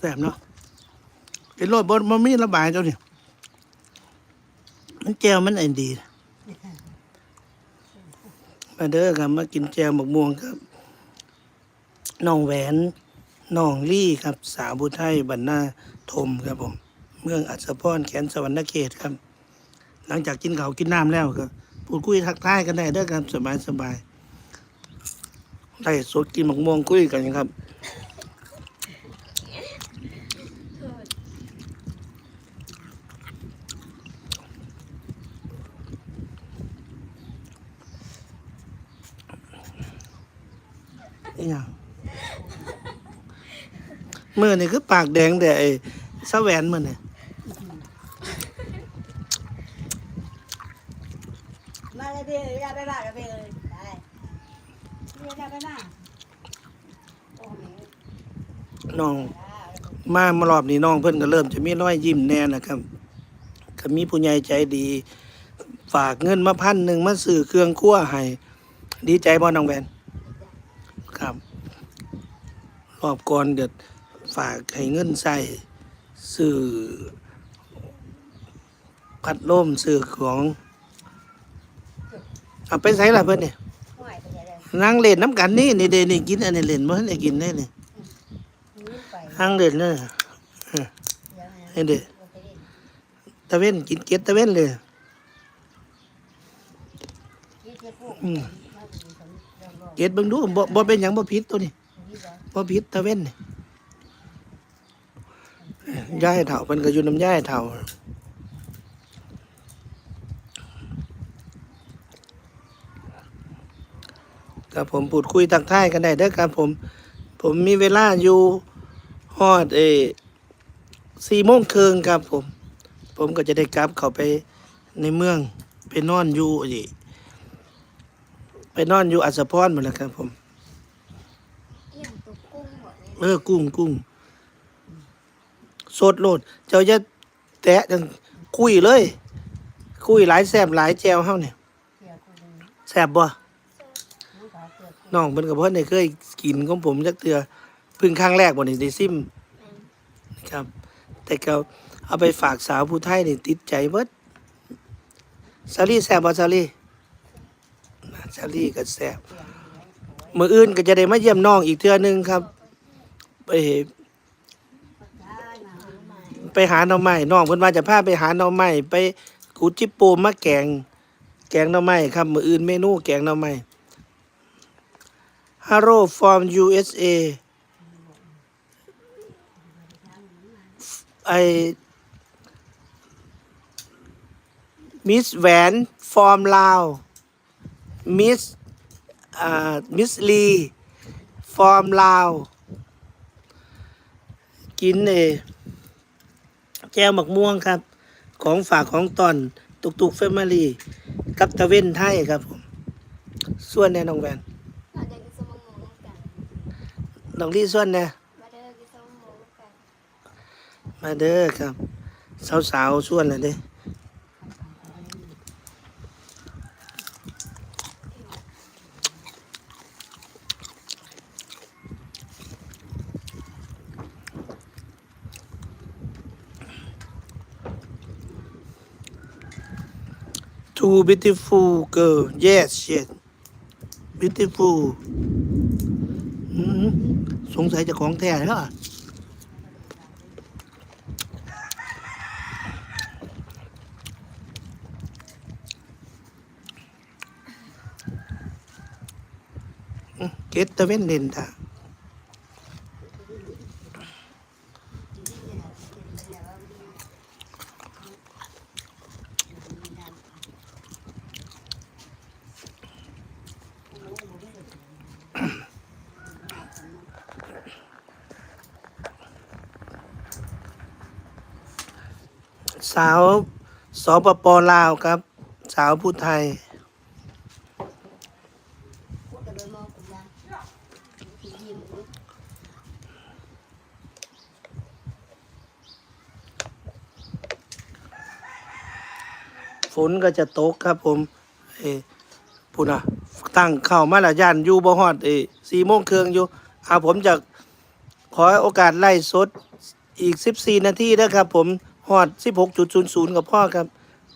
แซ่บเนาะเป็นรสบนมันมีระบายเจ้านี่มันแจวมันไอ้ดี มาเด้อครับมากินแจวหมกม่วงครับน้องแหวนน้องลี่ครับ สาวบุไทยบรรณาทมครับผม เมืองอัศพรแขนสวรรณเขตครับ หลังจากกินเขากินน้ำแล้วก็พูดคุยทักทายกันได้เด้อครับสบายสบายได้สดกินหมกม่วงคุยกันครับ มือนี่คือปากแดงแต่ไอ้สะแหวนมันเนี่ยมาเลยพี่อยากไปบ้านกับพี่เลยไปพี่อยากไปบ้านโอ้โหน้องมามารอบนี้น้องเพิ่นก็เริ่มจะมีรอยยิ้มแน่นะครับก็มีผู้ใหญ่ใจดี ฝากเงินมาพันหนึ่งมาซื้อเครื่องครัวให้ดีใจบ่น้องแหวนครับ รอบก่อนเกิด ฝากให้เงินใส่ซื้อพัดลมซื้อของเอาไปใส่ละเพิ่อนเนี่ยหั่งเล่นน้ำกันนี่นี่เดนี่กินอันนี้เล่นบ่ทันได้กินได้นี่นี่ไปนั่งเล่นเลยเดี๋ยนเด้ลงไปเล่นตะเว้นกินเก็ดตะเว้นเลยเก็ดเบิ่งดูบ่บ่เป็นหยังบ่ผิดตัวนี้บ่ผิดตะเว้นนี่ ย้ายเฒ่าเพิ่นก็อยู่น้ำย้ายเฒ่าครับผมพูดคุยทักทายกันได้เด้อครับผม ผมมีเวลาอยู่ฮอดเอสี่โมงครึ่งครับผม ผมก็จะได้กลับเข้าไปในเมืองไปนอนอยู่อีไปนอนอยู่อัศพรหมดแล้วครับผมเอี้ยงตัวกุ้งหมดเลยเออกุ้งกุ้ง สดโลด เจ้าจะแตะจังคุยเลย คุยหลายแซบหลายแจวเฮาเนี่ยเกี่ยวกุ้งแซบบ่รู้เขาเกี่ยวกุ้งน้อเพิ่นก็บ่ได้เคยกินของผมจักเทื่อพิ่งครั้งแรกบ่นี่ได้ซิมนะครับ แต่ก็เอาไปฝากสาวผู้ไทยนี่ติดใจเบิดซาลี่แซบบ่ซาลี่ซาลี่ก็แซบมืออื่นก็จะได้มาเยี่ยมน้องอีกเทื่อหนึงครับไป ได้มาหาใหม่ ไปหาหน่อไม้น้องเพิ่นว่าจะพาไปหาหน่อไม้ไปกูจิโปมมาแกง แกงหน่อไม้ครับมื้ออื่นเมนูแกงหน่อไม้ Hello from USA ไอ Miss แหวน from ลาว Miss อ่า Miss Lee from ลาวกินเอ แก้วหมักม่วงครับ ของฝากของตอนตุกตุกแฟมิลี่กับตะเว้นไทยครับผมส่วนแน่น้องแวนเราจะกินสมองหมูกันน้องลี่ส่วนแน่มาเด้อกินสมองหมูกันมาเด้อครับ สาวๆส่วนเลยเด้ ทู beautiful girl yes yes beautiful อืมสงสัยจะของแท้แล้วอะเกตตะเว้นเด่นตา สาวสปปลาวครับ สาวผู้ไทย ฝนก็จะตกครับผมเอพูดนะตั้งเข้ามาละย่านอยู่บ่ฮอดเอสี่โมงเครึ่งอยู่อาผมจะขอโอกาสไล่สดอีก 14 นาทีนะครับผม ฮอด16.00กับพ่อครับ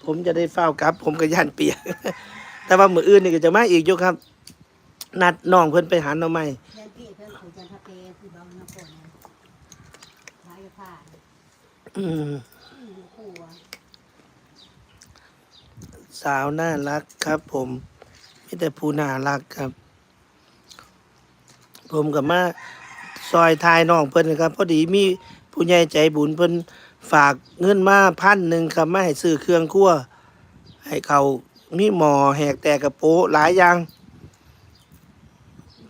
ผมจะได้เฝ้ากลับ ผมก็ย่านเปียกแต่ว่ามืออื่นนี่ก็จะมาอีกอยู่ครับ นัดน้องเพิ่นไปหาหน่อไม้เดินพี่เพื่อนขู่จันทเปคือบ้องน้ำฝนท้ายผ้าอืมขู่อะสาวน่ารักครับ ผมมีแต่ผู้น่ารักครับ ผมกับมาซอยทายน้องเพิ่นนะครับ พอดีมีผู้ใหญ่ใจบุญเพิ่น ฝากเงินมาพันหนึ่งครับมาให้ซื้อเครื่องครัวให้เขามีหมอแหกแตกกระโปะหลายอย่าง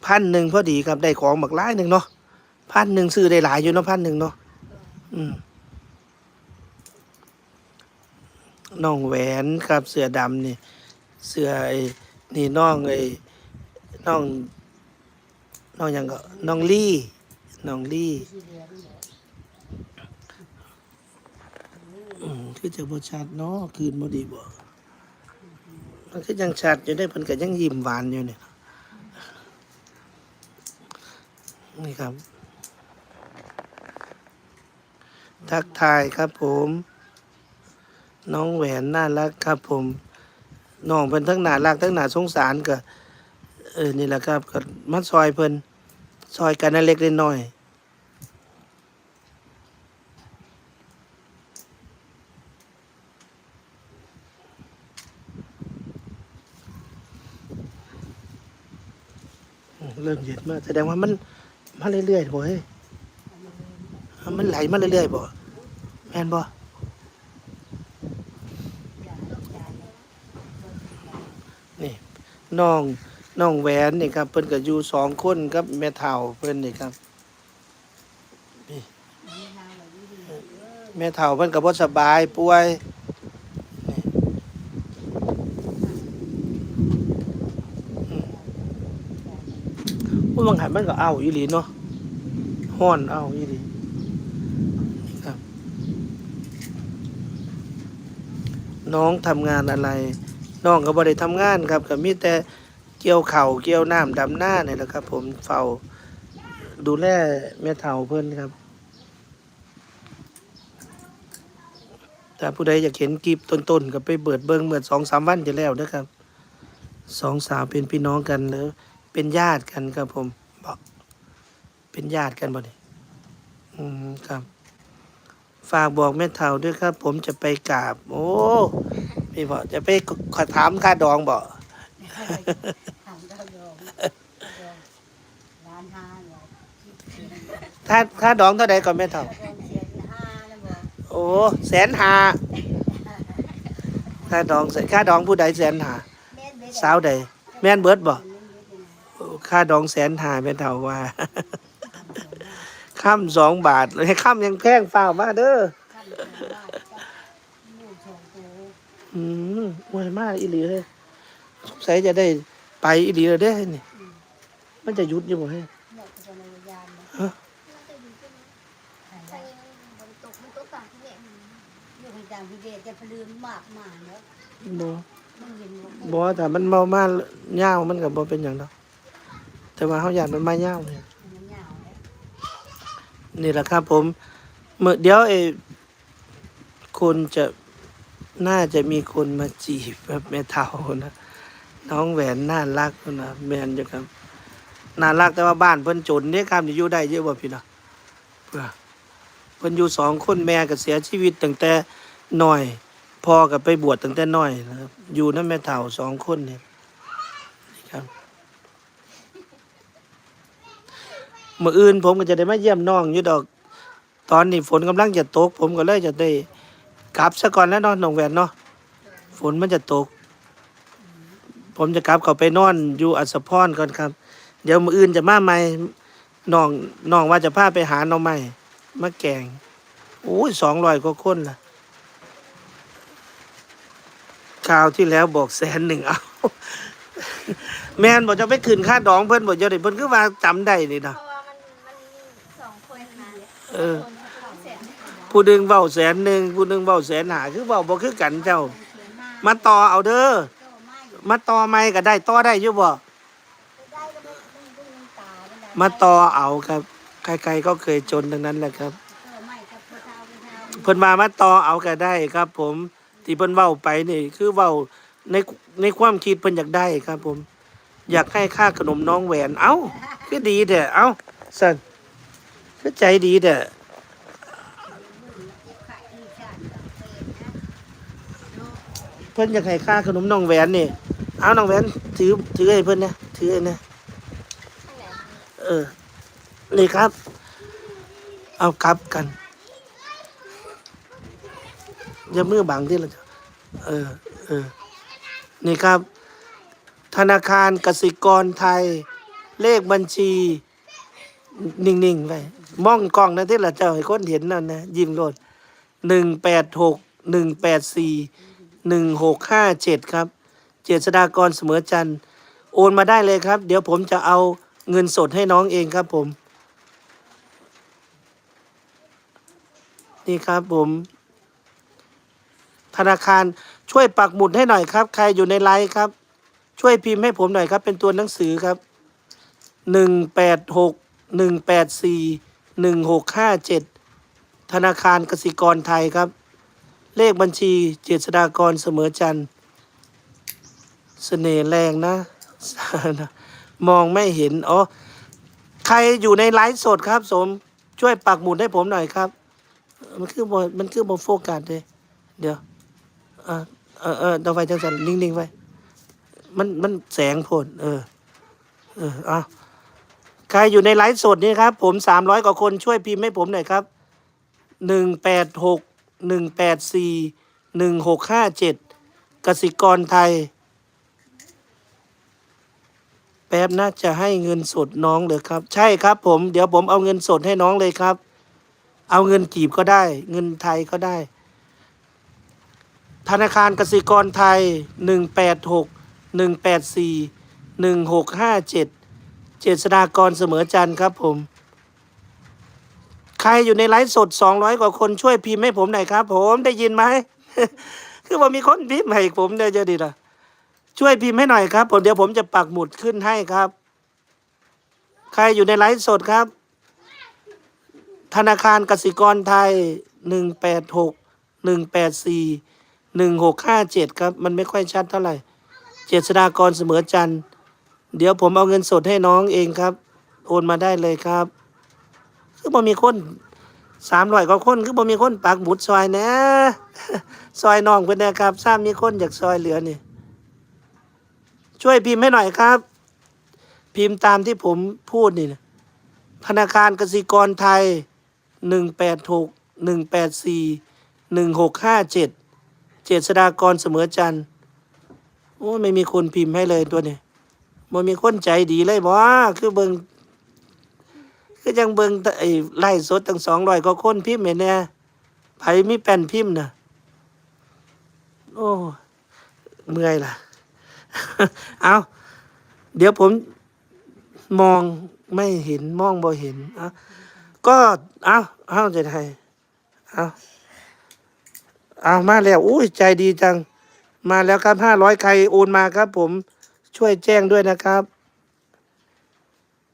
พันหนึ่งพอดีครับได้ของบักหลายหนึ่งเนาะพันหนึ่งซื้อได้หลายอยู่เนาะพันหนึ่งเนาะอืมน้องแหวนครับเสือดำนี่เสือไอ้นี่น้องไอ้น้องน้องยังก็น้องลี่น้องลี่ ที่เรือนี่แหละ อืม คือจะบ่ชัดเนาะคืนบ่ดีบ่มันคือยังชัดอยู่ได้เพิ่นก็ยังยิ้มหวานอยู่เนี่ยนี่ครับ ทักทายครับผม น้องแหวนน่ารักครับผมน้องเพิ่นทั้งหน่ารักทั้งหน่าสงสารก็เออนี่แหละครับก็มาซอยเพิ่นซอยกันเล็กๆน้อย เริ่มเย็นมากแสดงว่ามันมาเรื่อยๆบ่เฮ้ยมันไหลมาเรื่อยๆบ่แม่นบ่นี่น้องน้องแหวนนี่ครับ เพิ่นก็อยู่สองคนกับแม่เฒ่าเพิ่นนี่ครับนี่แม่เฒ่าเพิ่นก็บ่สบายป่วยนี่อืมว่า บางหันมันก็เอาอีหลีเนาะฮ้อนเอาอีหลีนี่ครับ น้องทำงานอะไร น้องก็บ่ได้ทำงานครับก็มีแต่เกี่ยวเข่าเกี่ยวน้ำดำหน้าเนี่ยแหละครับ ผมเฝ้าดูแลแม่เฒ่าเพิ่นครับถ้าผู้ใดอยากเห็นคลิปต้นๆก็ไปเบิดเบิงเมื่อสองสามวันจะแล้วนะครับสองสาวเป็นพี่น้องกันหรือ เป็นญาติกันครับผมบอก เป็นญาติกันบ่เนี่ยอืมครับ ฝากบอกแม่เฒ่าด้วยครับ ผมจะไปกราบ โอ้พี่บอกจะไปขอถามค่าดองบอกทำก็โยมร้านห้าดองเท่าใดก่อนแม่เฒ่าโอ้แสนหาค่าดองแสนค่าดองผู้ใดแสนหาสาวใดแม่นเบิดบอ้ ค่าดองแสนหาแม่เฒ่าว่าค่ำสองบาทให้ค่ำยังแพงเฝ้าวมาเด้อขั้นตอนว่าจะมูชงตัวอืมอวยมากอีหลีเลยสงสัยจะได้ไปอีหลีเลยเด้อนี่มันจะหยุดอยู่บ่ให้เนี่ยจะในยานนะน่าจะอยู่ที่นี่ใช่มันบนตกมันตกต่างที่เนี่ยอยู่ในต่างประเทศจะพลืมมากมากเนาะบ่มันเห็นบ่แต่มันเมามาเหย้ามันก็บ่เป็นหยังดอก แต่ว่าเฮาอยากมันมาเย้าเนี่ยนี่แหละครับผมเมื่อเดี๋ยวไอ้คนจะน่าจะมีคนมาจีบแบบแม่เฒ่านะน้องแหวนน่ารักนะแมนอยู่ครับน่ารักแต่ว่าบ้านเพิ่นจนเนี่ยครับอยู่ได้เยอะบ่พี่น้องเพื่อเพิ่นอยู่สองคนแม่ก็เสียชีวิตตั้งแต่น้อยพ่อก็ไปบวชตั้งแต่น้อยนะครับอยู่นำแม่เฒ่าสองคนเนี่ยนี่ครับ มื่ออื่นผมก็จะได้มาเยี่ยมน้องอยู่ดอก ตอนนี้ฝนกำลังจะตก ผมก็เลยจะได้กลับซะก่อนแล้วนอนหนองแหวนเนาะฝนมันจะตก ผมจะกลับเขาไปนอนอยู่อัศพรก่อนครับ เดี๋ยวมื่ออื่นจะมาใหม่น้องน้องว่าจะพาไปหาน้องใหม่มาแกงโอ้ยสองร้อยกว่าคนล่ะคราวที่แล้วบอกแสนหนึ่งเอาแม่นบอกจะไปคืนค่าดองเพิ่นบอกจะได้เพิ่นคือว่าจำได้นี่นะ เพราะว่ามันมันสองคนนะ เออ ผู้หนึ่งเบาแสนหนึ่งผู้หนึ่งเบาแสนหาคือเบาบ่คือกันเจ้า มาต่อเอาเด้อมาต่อไม่ก็ได้ต่อได้อยู่บ่มาต่อเอาครับ ใครๆก็เคยจนทั้งนั้นแหละครับเพิ่นมามาต่อเอาก็ได้ครับ ผมที่เพิ่นเว้าไปนี่คือเว้าในในความคิดเพิ่นอยากได้ครับ ผม อยากให้ค่าขนมน้องแหวน เอ้าคือดีแท้เอ้าสั่น คือใจดีแท้ขายที่เพิ่อนอยากให้ค่าขนมน้องแหวนนี่ เอาน้องแหวนถือถือให้เพิ่อนนะถือให้นะเออ นี่ครับ เอากลับกันอย่ามือบังที่เราจะเออเออนี่ครับ ธนาคารกสิกรไทย เลขบัญชี นิ่ง ๆ ไป มองกล้องนะที่เราจะให้คนเห็นนั่นนะยิ้มโลดหนึ่งแปดหกหนึ่งแปดสี่หนึ่งหกห้าเจ็ดครับ เจษฎากรเสมอจันโอนมาได้เลยครับ เดี๋ยวผมจะเอาเงินสดให้น้องเองครับผม นี่ครับผม ธนาคารช่วยปักหมุดให้หน่อยครับ ใครอยู่ในไลฟ์ครับ ช่วยพิมพ์ให้ผมหน่อยครับ เป็นตัวหนังสือครับหนึ่งแปดหกหนึ่งแปดสี่ หนึ่งหกห้าเจ็ดธนาคารกสิกรไทยครับ เลขบัญชีเจษฎากรเสมอจันทร์เสน่ห์แรงนะ มองไม่เห็น อ๋อ ใครอยู่ในไลฟ์สดครับ สม ช่วยปักหมุดให้ผมหน่อยครับ มันคือบมันคือบโฟกัสเลยเดี๋ยวเออเออเออเราไฟจังสันนิ่งๆไว้ มันมันแสงโพดเออ เออเอา ใครอยู่ในไลฟ์สดนี่ครับ ผมสามร้อยกว่าคนช่วยพิมพ์ให้ผมหน่อยครับหนึ่งแปดหกหนึ่งแปดสี่หนึ่งหกห้าเจ็ดกสิกรไทย แป๊บน่าจะให้เงินสดน้องเลยครับ ใช่ครับผม เดี๋ยวผมเอาเงินสดให้น้องเลยครับ เอาเงินกีบก็ได้ เงินไทยก็ได้ ธนาคารกสิกรไทยหนึ่งแปดหกหนึ่งแปดสี่หนึ่งหกห้าเจ็ด เจษฎากรเสมอจันครับผม ใครอยู่ในไลฟ์สดสองร้อยกว่าคนช่วยพิมพ์ให้ผมหน่อยครับผมได้ยินไหม คือว่ามีคนพิมพ์ให้ผมเดี๋ยจะดีละช่วยพิมพ์ให้หน่อยครับ ผมเดี๋ยวผมจะปักหมุดขึ้นให้ครับ ใครอยู่ในไลฟ์สดครับ ธนาคารกสิกรไทยหนึ่งแปดหกหนึ่งแปดสี่หนึ่งหกห้าเจ็ดครับ มันไม่ค่อยชัดเท่าไหร่ เจษฎากรเสมอจันทร์ เดี๋ยวผมเอาเงินสดให้น้องเองครับ โอนมาได้เลยครับ คือบ่มีคนสามร้อยกว่าคนคือบ่มีคนปักหมุดซอยนะ ซอยน้องเพื่อนนะครับทราบมีคนอยากซอยเหลือนี่ ช่วยพิมพ์ให้หน่อยครับ พิมพ์ตามที่ผมพูดนี่นะธนาคารกสิกรไทยหนึ่งแปดหกหนึ่งแปดสี่หนึ่งหกห้าเจ็ดเจษฎากรเสมอจันโอ้ไม่มีคนพิมพ์ให้เลยตัวนี้ มันมีคนใจดีเลยบ่คือเบิงคือยังเบิงไอ้ไล่สดตั้งสองร้อยกว่าคนพิมพ์เห็นแน่ไผมีแป้นพิมพ์นะโอ้เมื่อยล่ะ เอาเดี๋ยวผมมองไม่เห็นมองบ่เห็นเอาก็เอาเอาจะไทยเอาเอามาแล้วอุ้ยใจดีจัง มาแล้วครับห้าร้อยใครโอนมาครับผม ช่วยแจ้งด้วยนะครับ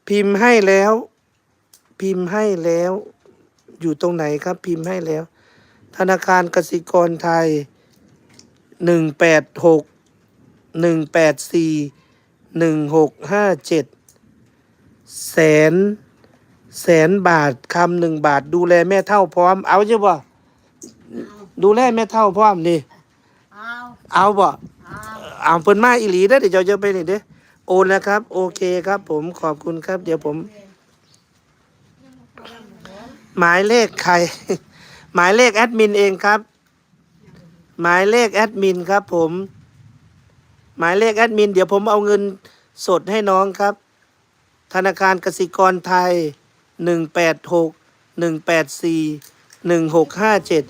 พิมพ์ให้แล้ว พิมพ์ให้แล้ว อยู่ตรงไหนครับ พิมพ์ให้แล้ว ธนาคารกสิกรไทยหนึ่งแปดหกหนึ่งแปดสี่หนึ่งหกห้าเจ็ดแสน แสนบาทคำหนึ่งบาท ดูแลแม่เท่าพร้อม เอาใช่ป่ะดูแลแม่เท่าพร้อมนี่ เอาเอาบ่ เอาเอาเพิ่นมาอีหลีได้อเดี๋ยวเราจะไปนี่เด้อโอนแล้วครับ โอเคครับ ผมขอบคุณครับ เดี๋ยวผม หมายเลขใคร หมายเลขแอดมินเองครับ หมายเลขแอดมินครับ ผม หมายเลขแอดมิน เดี๋ยวผมเอาเงินสดให้น้องครับ ธนาคารกสิกรไทยหนึ่งแปดหกหนึ่งแปดสี่หนึ่งหกห้าเจ็ด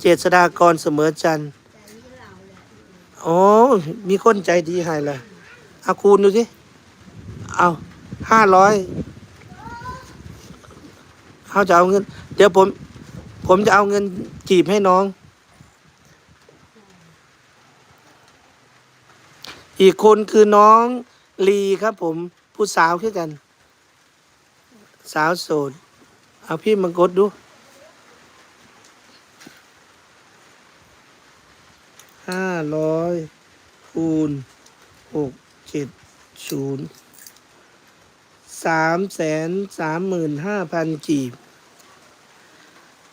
เจษฎากรเสมอจันทร์ โอ้มีคนใจดีให้เลยเอาคูณดูสิ เอาห้าร้อยเขาจะเอาเงิน เดี๋ยวผม ผมจะเอาเงินจีบให้น้อง อีกคนคือน้องลีครับผม ผู้สาวคือกัน สาวโสด เอาพี่มากดดูห้า ร้อยคูณหกเจ็ดศูนย์สามแสนสามหมื่นห้าพันกีบ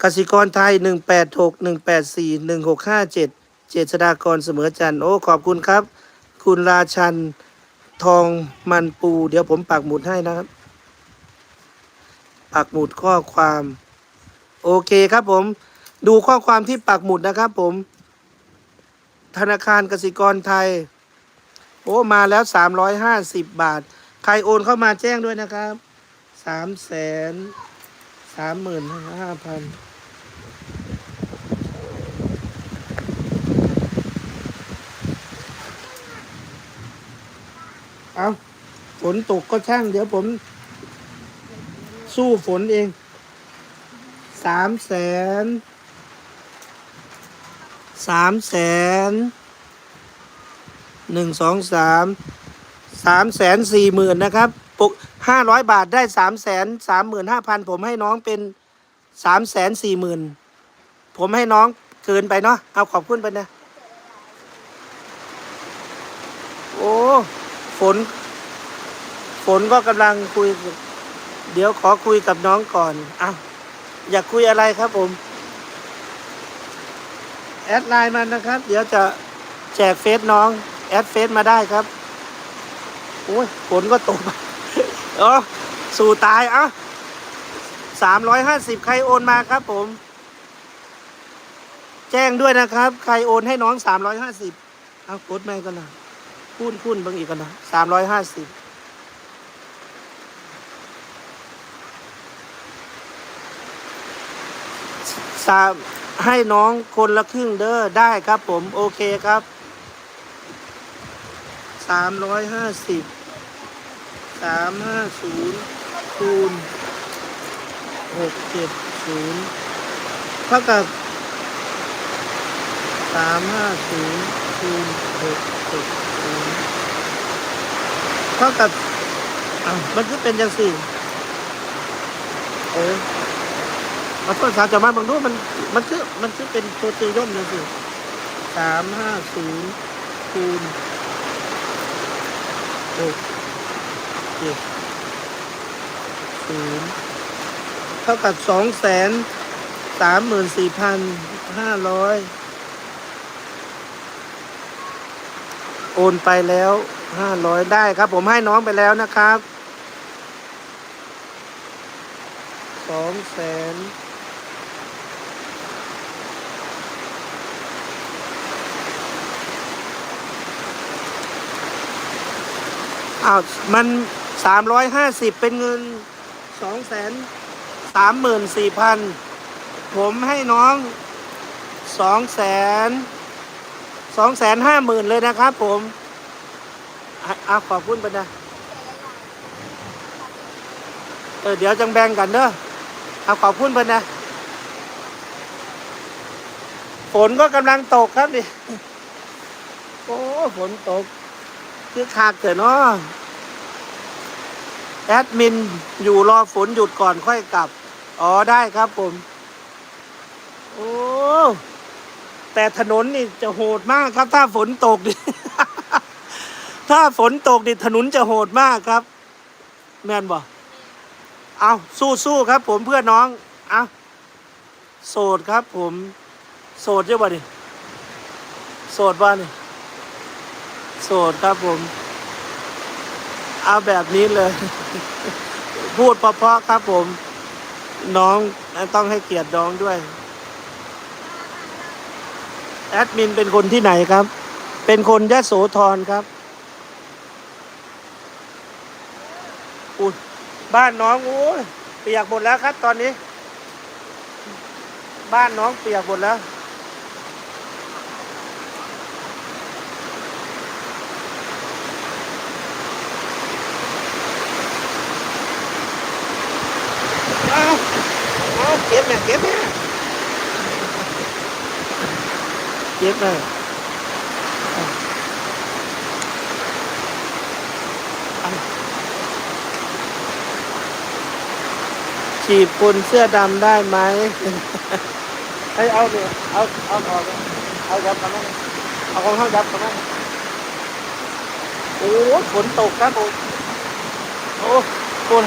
กสิกรไทยหนึ่งแปดหกหนึ่งแปดสี่หนึ่งหกห้าเจ็ดเจษฎากรเสมอจันโอ้ ขอบคุณครับ คุณราชันทองมันปู เดี๋ยวผมปักหมุดให้นะครับ ปักหมุดข้อความ โอเคครับผม ดูข้อความที่ปักหมุดนะครับผม ธนาคารกสิกรไทย โอ้มาแล้ว350บบาท ใครโอนเข้ามาแจ้งด้วยนะครับ3แสนสามหมื่นห้าพันเอาฝนตกก็ช่าง เดี๋ยวผม สู้ฝนเองสามแสน สามแสนหนึ่งสองสามสามแสนสี่หมื่นนะครับปกห้าร้อยบาทได้สามแสนสามหมื่นห้าพันผมให้น้องเป็นสามแสนสี่หมื่นผมให้น้องเกินไปเนาะเอาขอบคุณไปนะ โอ้ ฝน ฝนก็กำลังคุย เดี๋ยวขอคุยกับน้องก่อนอ้าวอยากคุยอะไรครับผม แอดไลน์มานะครับ เดี๋ยวจะแจกเฟซน้อง แอดเฟซมาได้ครับโอ้ยฝนก็ตกเออสู่ตายเอะสามร้อยห้าสิบใครโอนมาครับผม แจ้งด้วยนะครับ ใครโอนให้น้องสามร้อยห้าสิบเอากดแม่กันนะพูนพูนบางอีกกันนะสามร้อยห้าสิบสาม ให้น้องคนละครึ่งเด้อได้ครับผมโอเคครับสามร้อยห้าสิบสามห้าศูนย์คูณหกเจ็ดศูนย์เท่ากับสามห้าศูนย์คูณหกเจ็ดศูนย์เท่ากับอ้าวมันก็เป็นยังสี่เออ มาต้นสามจะมาบางดูมันมันคือมันคือเป็นตัวตีย่อมยังสี่สามห้าศูนย์คูณหกเจ็ดศูนย์เท่ากับสองแสนสามหมื่นสี่พันห้าร้อยโอนไปแล้วห้าร้อยได้ครับ ผมให้น้องไปแล้วนะครับสองแสน อ้าวมันสามร้อยห้าสิบเป็นเงินสองแสนสามหมื่นสี่พันผมให้น้องสองแสนสองแสนห้าหมื่นเลยนะครับผมอะอะขอบคุณปนะเออเดี๋ยวจังแบ่งกันเด้อเอาขอบคุณไปนะฝนก็กำลังตกครับดิโอ้ฝนตก คือคากเกิดเนาะแอดมินอยู่รอฝนหยุดก่อนค่อยกลับ อ๋อได้ครับผม โอ้แต่ถนนนี่จะโหดมากครับ ถ้าฝนตกดิถ้าฝนตกดิถนนจะโหดมากครับ แมนบ่เอาสู้สู้ครับ ผมเพื่อน้องเอาโสดครับ ผม โสดเยอะบ่ดิโสดบ้านี่ โสดครับผมเอาแบบนี้เลย พูดเพราะๆครับผม น้องต้องให้เกียรติน้องด้วย แอดมินเป็นคนที่ไหนครับ เป็นคนยะโสธรครับอุยบ้านน้องโอ้ยเปียกหมดแล้วครับ ตอนนี้ บ้านน้องเปียกหมดแล้ว เอา เก็บแม่เก็บแม่เก็บเลยขีบคนเสื้อดำได้ไหมให้เอาเนี่ยเอาเอาออกเอายับกันมั้งเอาของเขายับกันมั้งโอ้ฝนตกครับผมโอ้ฝน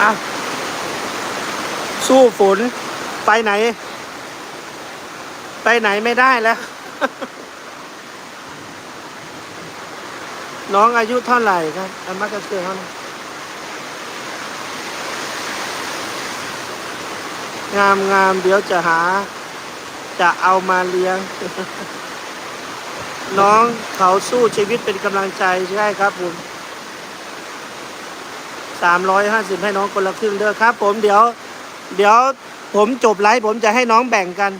อะสู้ฝน ไปไหน ไปไหนไม่ได้แล้ว น้องอายุเท่าไหร่ครับอามักกะเสือเขานะงามงามเดี๋ยวจะหา จะเอามาเลี้ยง น้องเขาสู้ชีวิตเป็นกำลังใจใช่ครับผม สามร้อยห้าสิบให้น้องคนละครึ่งเด้อครับ ผมเดี๋ยว เดี๋ยวผมจบไลฟ์ผมจะให้น้องแบ่งกัน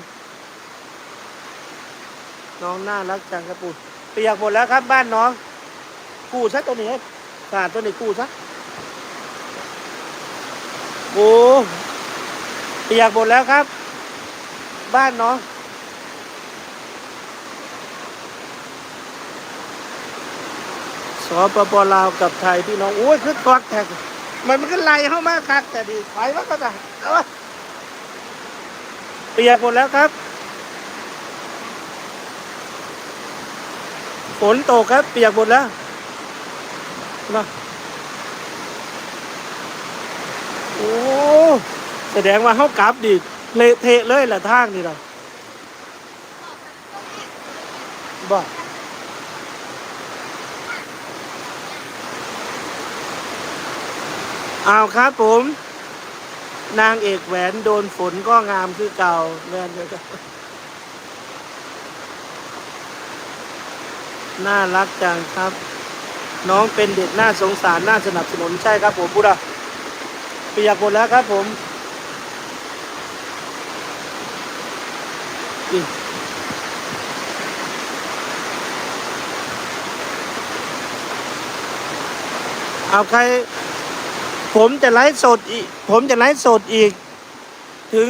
น้องน่ารักจังครับปู่เปียกหมดแล้วครับบ้านน้อง กูซะตัวนี้ขาดตัวนี้กูซะโอ้เปียกหมดแล้วครับ บ้านน้องสปปลาวกับไทยพี่น้องโอ้ยคือควักแท็ก มันมันก็ไล่เข้ามาคักแต่ดีไปว่าก็ได้เอาวะเปียกหมดแล้วครับฝนตกครับ เปียกหมดแล้วมาโอ้แสดงว่าเขากลับดิเละเทะเลยแหละทางนี่เราบ่ เอาครับผม นางเอกแหวนโดนฝนก็งามคือเก่าแม่นเลยน่ารักจังครับ น้องเป็นเด็กน่าสงสารน่าสนับสนุนใช่ครับผมพูดอะเปียกหมดแล้วครับผมเอาใคร ผมจะไลฟ์สดอีกผมจะไลฟ์สดอีก ถึง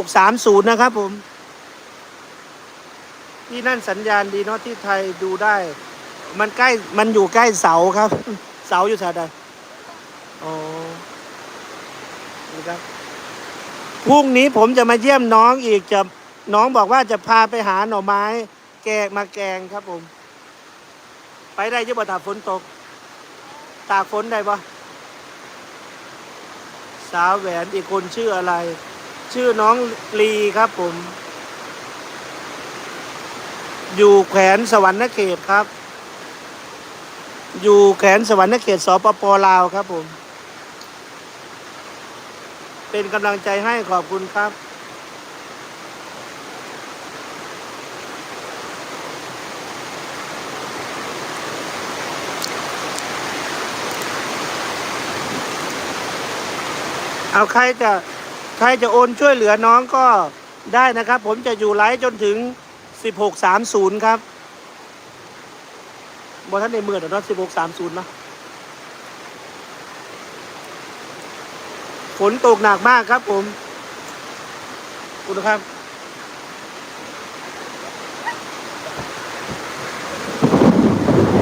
16.30นะครับผม ที่นั่นสัญญาณดีเนาะที่ไทยดูได้ มันใกล้มันอยู่ใกล้เสาครับ เสาอยู่แถวใดอ๋อนี่ครับพรุ่งนี้ผมจะมาเยี่ยมน้องอีกจะน้องบอกว่าจะพาไปหาหน่อไม้ แกงมาแกงครับผม ไปได้ยี่บ่ตากฝนตก ตากฝนได้ปะ สาวแหวนอีกคนชื่ออะไร ชื่อน้องลีครับผม อยู่แขวนสวรรค์เขตครับ อยู่แขวนสวรรค์เขตสปปลาวครับผม เป็นกำลังใจให้ขอบคุณครับ เอาใครจะใครจะโอนช่วยเหลือน้องก็ได้นะครับ ผมจะอยู่ไลฟ์จนถึง 16.30 ครับบอท่านในเมื่อเดี๋ยวนะ16.30นะฝนตกหนักมากครับผมคุณครับ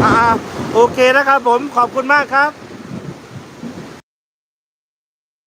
อ่าโอเคนะครับผมขอบคุณมากครับ